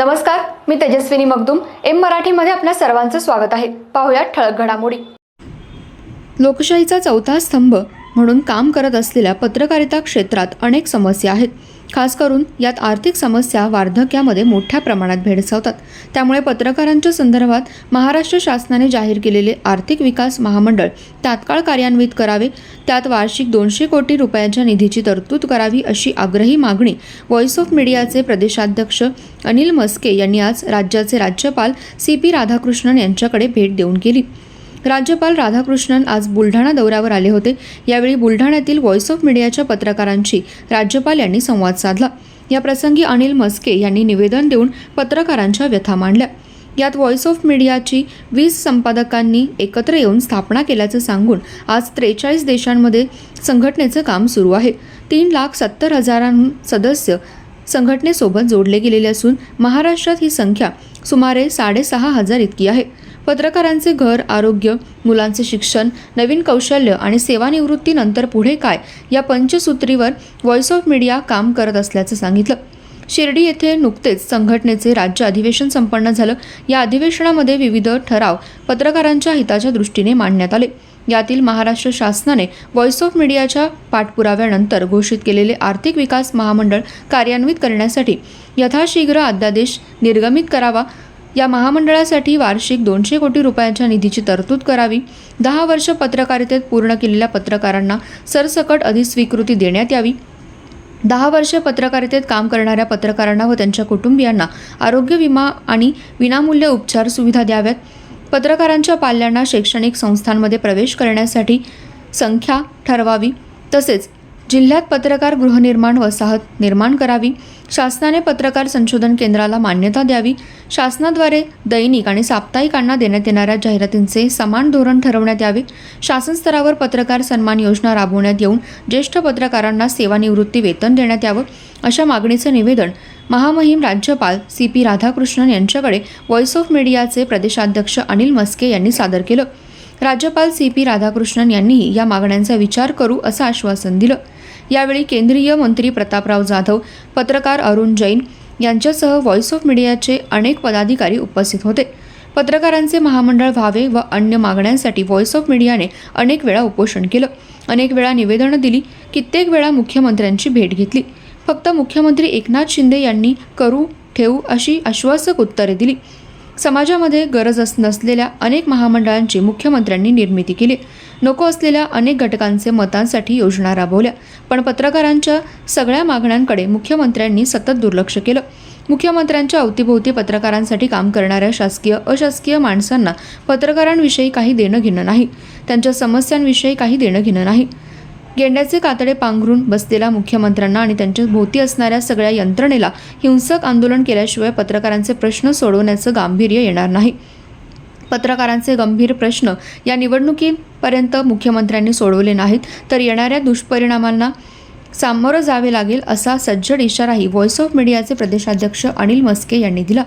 नमस्कार मी तेजस्विनी मगदुम. एम मराठीमध्ये आपल्या सर्वांचं स्वागत आहे. पाहुयात ठळक घडामोडी. लोकशाहीचा चौथा स्तंभ म्हणून काम करत असलेल्या पत्रकारिता क्षेत्रात अनेक समस्या आहेत. खास करून यात आर्थिक समस्या वार्धक्यामध्ये मोठ्या प्रमाणात भेडसावतात. त्यामुळे पत्रकारांच्या संदर्भात महाराष्ट्र शासनाने जाहीर केलेले आर्थिक विकास महामंडळ तात्काळ कार्यान्वित करावे. त्यात वार्षिक दोनशे कोटी रुपयांच्या निधीची तरतूद करावी अशी आग्रही मागणी व्हॉइस ऑफ मीडियाचे प्रदेशाध्यक्ष अनिल मस्के यांनी आज राज्याचे राज्यपाल सी पी राधाकृष्णन यांच्याकडे भेट देऊन केली. राज्यपाल राधाकृष्णन आज बुलढाणा दौऱ्यावर आले होते. यावेळी बुलढाण्यातील व्हॉइस ऑफ मीडियाच्या पत्रकारांशी राज्यपाल यांनी संवाद साधला. या प्रसंगी अनिल मस्के यांनी निवेदन देऊन पत्रकारांच्या व्यथा मांडल्या. यात व्हॉइस ऑफ मीडियाची वीस संपादकांनी एकत्र येऊन स्थापना केल्याचं सांगून आज त्रेचाळीस देशांमध्ये संघटनेचं काम सुरू आहे. तीन लाख सत्तर हजारांहून सदस्य संघटनेसोबत जोडले गेलेले असून महाराष्ट्रात ही संख्या सुमारे साडेसहा हजार इतकी आहे. पत्रकारांचे घर आरोग्य मुलांचे शिक्षण नवीन कौशल्य आणि सेवानिवृत्तीनंतर पुढे काय या पंचसूत्रीवर व्हॉइस ऑफ मीडिया काम करत असल्याचं सांगितलं. शिर्डी येथे नुकतेच संघटनेचे राज्य अधिवेशन संपन्न झालं. या अधिवेशनामध्ये विविध ठराव पत्रकारांच्या हिताच्या दृष्टीने मांडण्यात आले. यातील महाराष्ट्र शासनाने व्हॉइस ऑफ मीडियाच्या पाठपुराव्यानंतर घोषित केलेले आर्थिक विकास महामंडळ कार्यान्वित करण्यासाठी यथाशीघ्र अध्यादेश निर्गमित करावा या महामंडळासाठी वार्षिक दोनशे कोटी रुपयांच्या निधीची तरतूद करावी. दहा वर्ष पत्रकारितेत पूर्ण केलेल्या पत्रकारांना सरसकट अधिस्वीकृती देण्यात यावी. दहा वर्ष पत्रकारितेत काम करणाऱ्या पत्रकारांना व त्यांच्या कुटुंबियांना आरोग्य विमा आणि विनामूल्य उपचार सुविधा द्याव्यात. पत्रकारांच्या पाल्यांना शैक्षणिक संस्थांमध्ये प्रवेश करण्यासाठी संख्या ठरवावी. तसेच जिल्ह्यात पत्रकार गृहनिर्माण वसाहत निर्माण करावी शासनाने पत्रकार संशोधन केंद्राला मान्यता द्यावी शासनाद्वारे दैनिक आणि साप्ताहिकांना देण्यात येणाऱ्या जाहिरातींचे समान धोरण ठरवण्यात यावे शासन स्तरावर पत्रकार सन्मान योजना राबवण्यात येऊन ज्येष्ठ पत्रकारांना सेवानिवृत्ती वेतन देण्यात यावं अशा मागणीचं निवेदन महामहिम राज्यपाल सी पी राधाकृष्णन यांच्याकडे व्हॉइस ऑफ मीडियाचे प्रदेशाध्यक्ष अनिल मस्के यांनी सादर केलं. राज्यपाल सी पी राधाकृष्णन यांनीही या मागण्यांचा विचार करू असं आश्वासन दिलं. यावेळी केंद्रीय मंत्री प्रतापराव जाधव पत्रकार अरुण जैन यांच्यासह व्हॉइस ऑफ मीडियाचे अनेक पदाधिकारी उपस्थित होते. पत्रकारांचे महामंडळ व्हावे व अन्य मागण्यांसाठी व्हॉइस ऑफ मीडियाने अनेक वेळा उपोषण केलं. अनेक वेळा निवेदनं दिली. कित्येक वेळा मुख्यमंत्र्यांची भेट घेतली. फक्त मुख्यमंत्री एकनाथ शिंदे यांनी करू ठेवू अशी आश्वासक उत्तरे दिली. समाजामध्ये गरज अस नसलेल्या अनेक महामंडळांची मुख्यमंत्र्यांनी निर्मिती केली. नको असलेल्या अनेक घटकांचे मतांसाठी योजना राबवल्या. पण पत्रकारांच्या सगळ्या मागण्यांकडे मुख्यमंत्र्यांनी सतत दुर्लक्ष केलं. मुख्यमंत्र्यांच्या अवतीभोवती पत्रकारांसाठी काम करणाऱ्या शासकीय अशासकीय माणसांना पत्रकारांविषयी काही देणं घेणं नाही. त्यांच्या समस्यांविषयी काही देणं घेणं नाही. गेंड्याचे कातडे पांघरून बसलेल्या मुख्यमंत्र्यांना आणि त्यांच्या भोवती असणाऱ्या सगळ्या यंत्रणेला हिंसक आंदोलन केल्याशिवाय पत्रकारांचे प्रश्न सोडवण्याचं गांभीर्य येणार नाही. पत्रकारांचे गंभीर प्रश्न या निवडणुकीपर्यंत मुख्यमंत्र्यांनी सोडवले नाहीत तर येणाऱ्या दुष्परिणामांना सामोरं जावे लागेल असा सज्जड इशाराही व्हॉइस ऑफ मीडियाचे प्रदेशाध्यक्ष अनिल मस्के यांनी दिला.